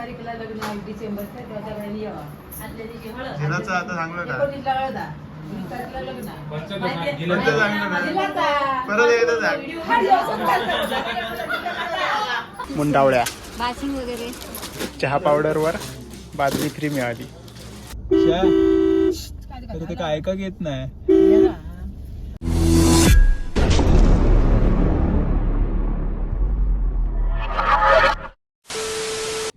तारीखला लग्न आहे डिसेंबरचं यावा आदल्या दिवशी हळद जिलाचं आता सांगलं का एकोणीसला हळद आहे. वीस तारखेला लग्न आहे. पंचायत माहिती आहे? गिला- पंचायत सांगलं ना. जिल्हाचा. परत एकदा सांग. व्हिडिओ काढ, असंच चालतं. मुंडावळ्या बाशिंग वगैरे चहा पावडरवर बाजरी फ्री मिळाली ते काय ऐका घेत नाही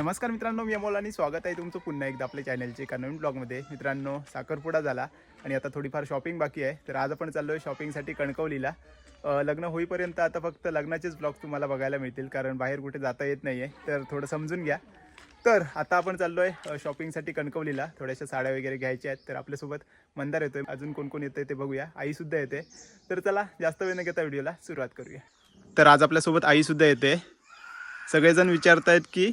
नमस्कार मित्रांनो मी अमोल आणि स्वागत आहे तुमचं पुन्हा एकदा आपल्या चॅनलचे एका नवीन ब्लॉगमध्ये मित्रांनो साखरपुडा झाला आणि आता थोडीफार शॉपिंग बाकी आहे. तर आज आपण चाललो आहे शॉपिंगसाठी कणकवलीला. लग्न होईपर्यंत आता फक्त लग्नाचेच ब्लॉग तुम्हाला बघायला मिळतील कारण बाहेर कुठे जाता येत नाही आहे तर थोडं समजून घ्या. तर आता आपण चाललो आहे शॉपिंगसाठी कणकवलीला. थोड्याशा साड्या वगैरे घ्यायच्या आहेत तर आपल्यासोबत मंदार येतोय. अजून कोण कोण येतंय ते बघूया. आईसुद्धा येते. तर चला जास्त वेळ न घेता व्हिडिओला सुरुवात करूया. तर आज आपल्यासोबत आईसुद्धा येते. सगळेजण विचारतायत की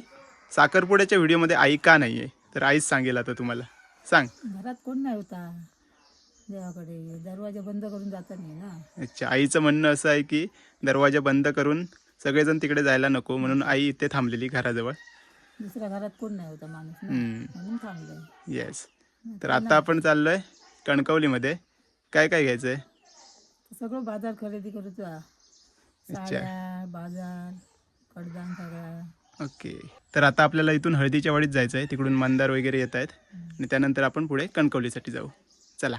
साखरपुड्याच्या व्हिडिओमध्ये आई का नाही आहे तर आईच सांगेल आता तुम्हाला. सांग. घरात कोण नाही होता? देवाकडे. दरवाजा बंद करून जाता नाही ना. अच्छा आईचं म्हणणं असं आहे की दरवाजा बंद करून सगळेजण तिकडे जायला नको म्हणून आई इथे थांबलेली घराजवळ. दुसऱ्या घरात कोण नाही होता माणूस. म्हणून थांबलंय. येस तर आता आपण चाललोय कणकवलीमध्ये. काय काय घ्यायचंय? सगळं बाजार खरेदी. साड्या बाजार कडधान ओके. तर आता आपल्याला इथून हळदीच्या वाडीत जायचं आहे तिकडून मंदार वगैरे येत आहेत आणि त्यानंतर आपण पुढे कणकवलीसाठी जाऊ. चला.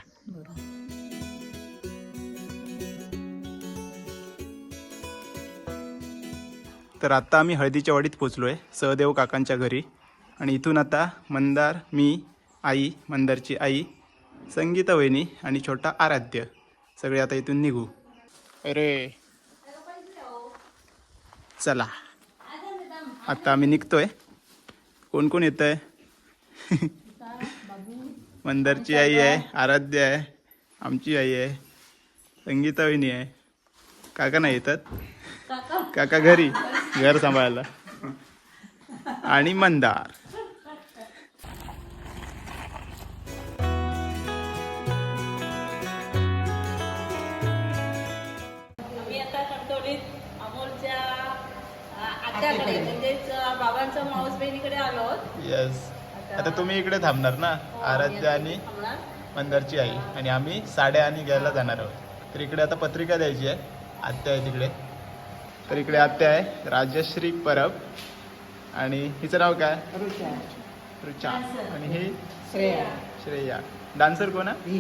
तर आता आम्ही हळदीच्या वाडीत पोचलो आहे सहदेव काकांच्या घरी. आणि इथून आता मंदार मी आई मंदारची आई संगीता वहिनी आणि छोटा आराध्य. सगळे आता इथून निघू. अरे. चला. आता आम्ही निघतोय. कोण कोण येत आहे मंदारची आई आहे आराध्य आहे आमची आई आहे संगीता वहिनी आहे. काका नाही येतात? काका घरी घर सांभाळायला. आणि मंदार. येस आता तुम्ही इकडे थांबणार ना हो, आराध्य आणि. मंदारची आई आणि आम्ही साड्या आणि घ्यायला जाणार आहोत तर इकडे आता पत्रिका द्यायची आहे आत्या आहे तिकडे तर इकडे आत्या आहे राजश्री परब आणि हिचं नाव काय रुचा आणि ही श्रेया डान्सर कोण आहे?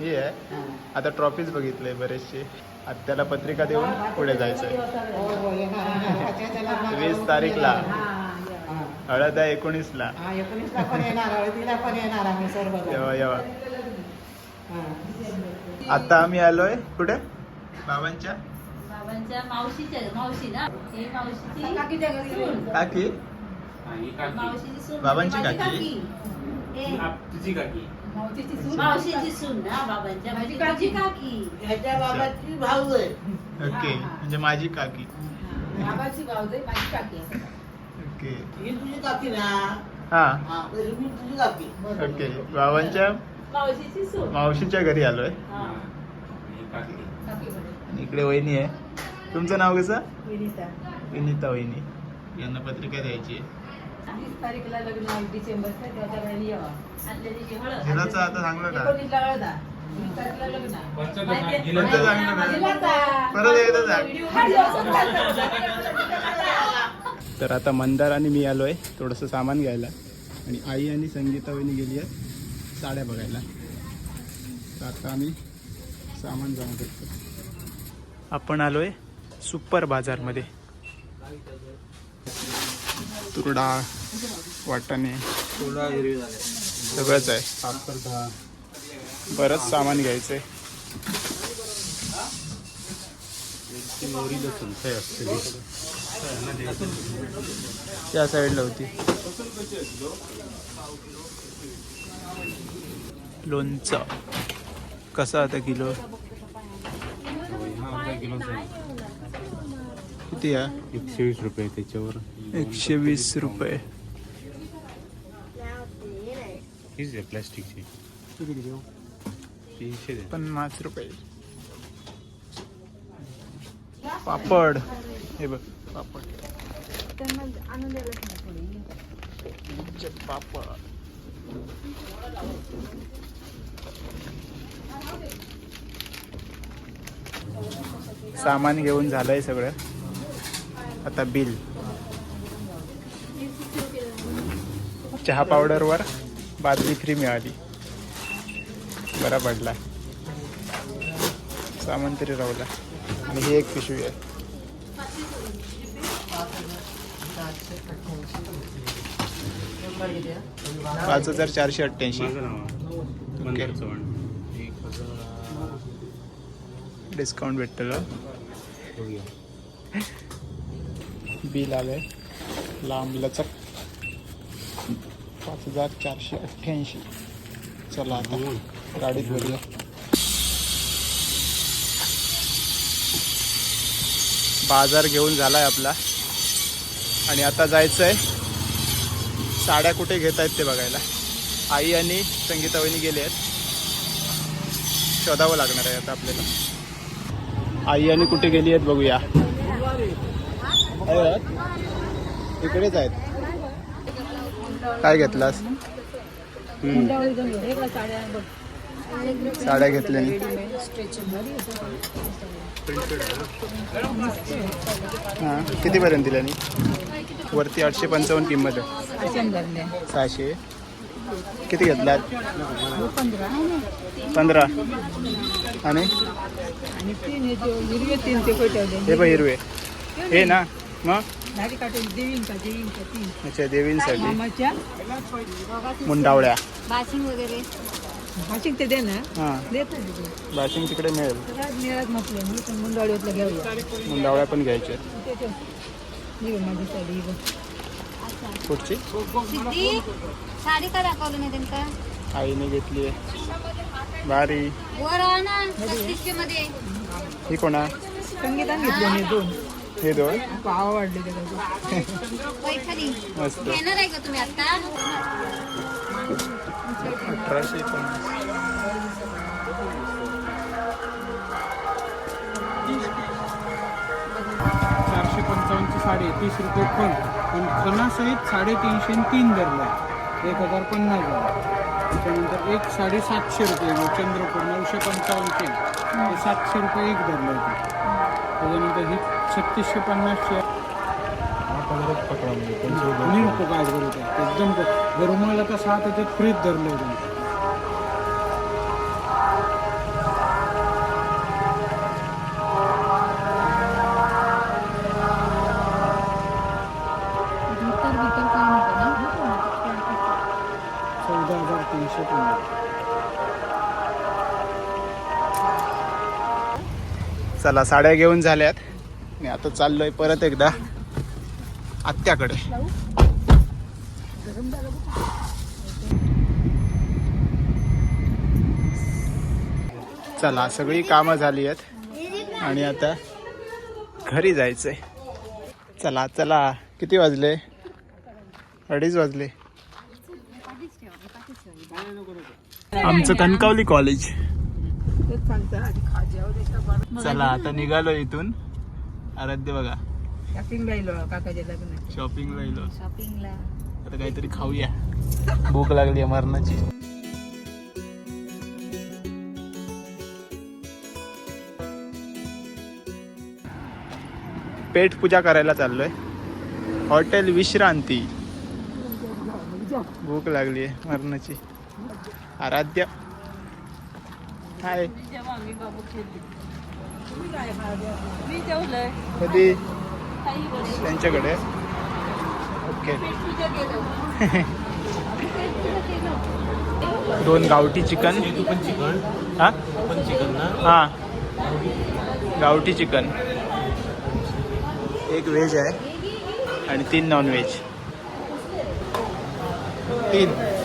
ही आहे आता ट्रॉफीज बघितले बरेचसे आत्याला पत्रिका देऊन पुढे जायचं वीस तारीखला हळद आहे एकोणीसला एकोणीसला पण येणार हळदीला पण येणार आम्ही सर्व येवा येवा. आता आम्ही आलोय. कुठे? बाबांच्या? बाबांच्या मावशीच्या मावशी ना ही मावशीची काकीच्या घरी सून. काकी. मावशीची सून. बाबांची माझी काकी? हे, तुझी काकी. मावशीची सून. मावशीची सून ना बाबांच्या. माझी माझी काकी. काकी. ह्याच्या बाबाची भाऊ आहे. ओके म्हणजे माझी काकी. बाबाची भावजय माझी काकी आहे. ओके ही तुझी काकी ना हा हा तर ही तुझी काकी ओके बाबांच्या मावशीची सून मावशीच्या घरी आलोय हा. आणि काकी काकी म्हणे. आणि इकडे वहिनी आहे तुमचं नाव कसं विनीता विनीता वहिनी यांना पत्रिका द्यायची आहे वीस तारीखला लग्न आहे डिसेंबरचं त्याच्या वेळेला यावा आदल्या दिवशी हळद जिलाचं आता सांगलं का एकोणीसला हळद आहे. वीस तारखेला लग्न आहे. पंचायत माहिती आहे? गिला- पंचायत सांगलं ना. जिल्हाचा. परत एकदा सांग. व्हिडिओ काढ, असंच चालतं. तर आता मंदार आणि मी आलोय थोडंसं सामान घ्यायला. आणि आई आणि संगीता वहिनी गेली आहे साड्या बघायला. तर आता आम्ही सामान जमा करतो. आपण आलोय सुपर बाजारमध्ये. तुरडा वाटाणे सगळंच आहे. बरंच सामान घ्यायचंय. त्या साईडला होती. लोणचं. कसं आता किलो? किती आहे? एकशे वीस रुपये त्याच्यावर. एकशे वीस रुपये प्लॅस्टिकची. तीनशे पन्नास रुपये. पापड. हे बघ. पापड पापड सामान घेऊन झालंय सगळं. आता बिल. चहा पावडरवर बादली फ्री मिळाली. बरा पडला. सामान तरी राहला. आणि ही एक पिशवी आहे. पाच हजार चारशे अठ्ठ्याऐंशी. माझं नाव एक डिस्काउंट बघूया बिल आलंय. लांब लचक पाच हजार चारशे अठ्ठ्याऐंशी. चला आता. गाडीत भरूया बाजार घेऊन झालाय आपला. आणि आता जायचं आहे साड्या कुठे घेत आहेत ते बघायला. आई आणि संगीता वहिनी गेले आहेत. शोधावं लागणार आहे आता आपल्याला. आई आणि कुठे गेली आहेत बघूया. आहेत? इकडेच आहेत. काय घेतलास? साड्या घेतलेली हां कितीपर्यंत दिल्या वरती आठशे पंचावन्न किंमत आहे. सहाशे. किती घेतलात पंधरा. आणि? हे पण हिरवे. हे ना मग? अच्छा देवींसाठी. मुंडावळ्या. भाषिक ते दे ना हां. देत नाही तिकडे बाशिंग तिकडे मिळेल. सगळ्यात निराज म्हटलं मी पण मुंडावळीतलं घेऊया मुंडावळ्या पण घ्यायच्या ते ठेव. बघ माझी साडी ही बघ. पुढची? सिद्धी साडी का दाखवलं नाही त्यांका आईने घेतली आहे. बारी वर आण ना छत्तीसशे मध्ये. ही कोणा? संगीताने घेतले मी दोन. हे दोन? पाव वाढले पैठणी. मस्त. घेणार आहे का तुम्ही आता? अठराशे चारशे पंचावन्नची साडी तीस रुपये पण पण साडेतीनशे आणि तीन धरला एक हजार पन्नास झाला. त्याच्यानंतर एक साडे सातशे रुपये मग चंद्रपूर नऊशे पंचावन्नचे. ते सातशे रुपये एक धरलं होतं. त्याच्यानंतर ही छत्तीसशे पन्नासशे. काय बरोबर एकदम गरुमाला तर सहा त्याच्यात फ्रीज धरलं होतं. चौदा हजार तीनशे पन्नास. चला साड्या घेऊन झाल्यात. आणि आता चाललोय परत एकदा आत्याकडे. चला सगळी कामं झाली आहेत. आणि आता घरी जायचंय. चला चला किती वाजले? अडीच वाजले. आमचं कणकावली कॉलेज. चला आता निघालो इथून. आराध्य बघा. शॉपिंग राहिलो काकाच्या लग्न शॉपिंग राहिलो शॉपिंगला आता काहीतरी खाऊया. भूक लागली आहे मरणाची. पेट पूजा करायला चाललोय. हॉटेल विश्रांती. भूक लागली आहे मरणाची. आराध्य. हाय. कधी? त्यांच्याकडे. ओके. दोन गावठी चिकन. हा? पण चिकन ना हा. गावठी चिकन. एक व्हेज आहे. आणि तीन नॉन व्हेज तीन.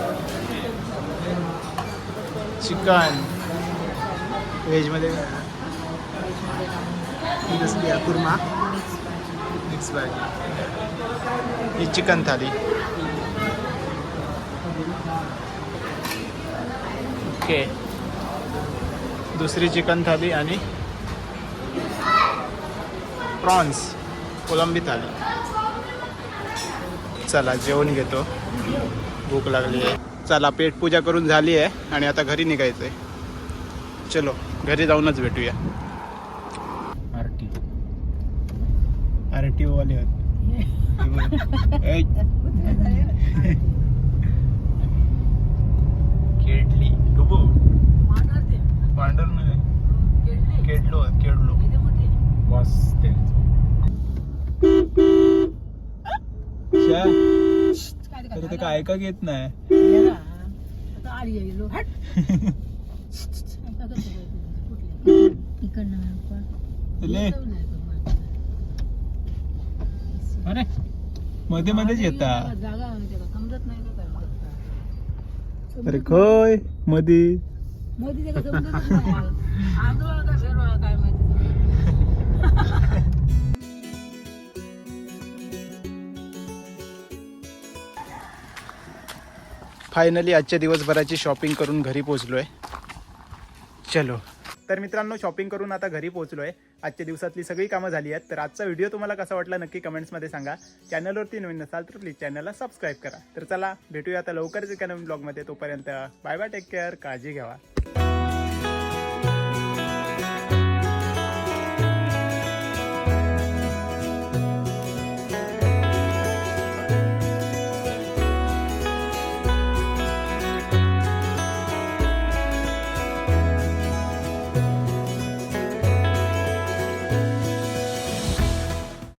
चिकन. व्हेजमध्ये कसली कुर्मा. मिक्स भाजी ही चिकन थाली. ओके दुसरी चिकन थाली आणि प्रॉन्स कोलंबी थाली. चला जेवण घेतो. भूक लागली आहे. चला पेट पूजा करून झाली आहे आणि आता घरी निघायचंय. चलो घरी जाऊनच भेटूया. आर टी आर टी वाले त्यांचं ते काय ऐका घेत नाही. ले. अरे मध्ये मध्येच येता. अरे खय मोदी का फेरवा काय माहिती? फायनली आजच्या दिवसभराची शॉपिंग करून घरी पोहोचलोय. चलो. तर मित्रांनो शॉपिंग करून आता घरी पोहोचलोय. आजच्या दिवसातली सगळी कामं झाली आहेत. तर आजचा व्हिडिओ तुम्हाला कसा वाटला नक्की कमेंट्समध्ये सांगा. चॅनलवरती नवीन नसाल तर प्लीज चॅनलला सबस्क्राईब करा. तर चला भेटूया आता लवकरच एका नवीन ब्लॉगमध्ये तोपर्यंत बाय बाय टेक केअर काळजी घ्यावा.